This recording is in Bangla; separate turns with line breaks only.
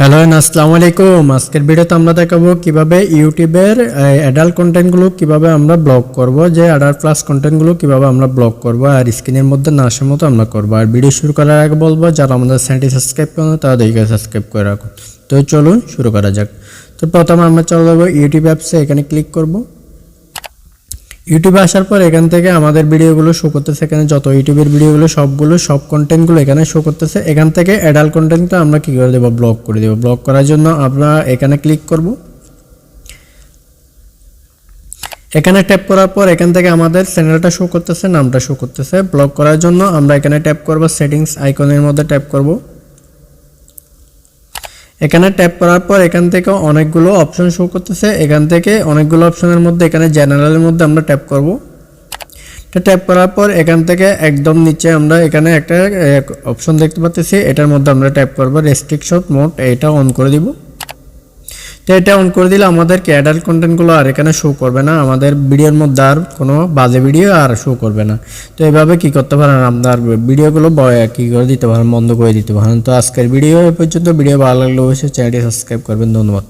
হ্যালো আসসালামু আলাইকুম আজকের ভিডিওতে আমরা দেখাবো কীভাবে ইউটিউবের অ্যাডাল্ট কন্টেন্টগুলো কীভাবে আমরা ব্লক করব, যে অ্যাডাল্ট প্লাস কন্টেন্টগুলো কীভাবে আমরা ব্লক করব, আর স্ক্রিনের মধ্যে না আসার মতো আমরা করব। আর ভিডিও শুরু করার আগে বলব, যারা আমাদের চ্যানেলটি সাবস্ক্রাইব করেন দেখে সাবস্ক্রাইব করে রাখুন তো চলুন শুরু করা যাক। তো প্রথমে আমরা চলে যাব ইউটিউব অ্যাপসে এখানে ক্লিক করব। ইউটিউবে আসার পর এখান থেকে আমাদের ভিডিওগুলো শো করতেছে এখানে যত ইউটিউবের ভিডিওগুলো, সবগুলো, সব কন্টেন্টগুলো এখানে শো করতেছে। এখান থেকে অ্যাডাল্ট কন্টেন্টটা আমরা কী করে দেবো? ব্লক করে দেবো। ব্লক করার জন্য আমরা এখানে ক্লিক করব। এখানে ট্যাপ করার পর এখান থেকে আমাদের চ্যানেলটা শো করতেছে, নামটা শো করতেছে। ব্লক করার জন্য আমরা এখানে ট্যাপ করব সেটিংস আইকনের মধ্যে ট্যাপ করব। এখানে ট্যাপ করার পর এখান থেকে অনেকগুলো অপশন শো করতেছে। এখান থেকে অনেকগুলো অপশনের মধ্যে এখানে জেনারেলের মধ্যে আমরা ট্যাপ করব। ট্যাপ করার পর এখান থেকে একদম নিচে আমরা এখানে একটা অপশন দেখতে পাচ্ছি এটার মধ্যে আমরা ট্যাপ করব রেস্ট্রিকশন মোড এটা অন করে দিব। তো এটা অন করে দিলে আমাদেরকে অ্যাডাল্ট কন্টেন্টগুলো আর এখানে শো করবে না? আমাদের ভিডিওর মধ্যে আর কোনো বাজে ভিডিও আর শো করবে না। তো এভাবে কি করতে পারেন? আপনার ভিডিওগুলো কী কি করে দিতে পারেন? বন্ধ করে দিতে পারেন। তো আজকের ভিডিও এ পর্যন্ত। ভিডিও ভালো লাগলে অবশ্যই চ্যানেলটি সাবস্ক্রাইব করবেন। ধন্যবাদ।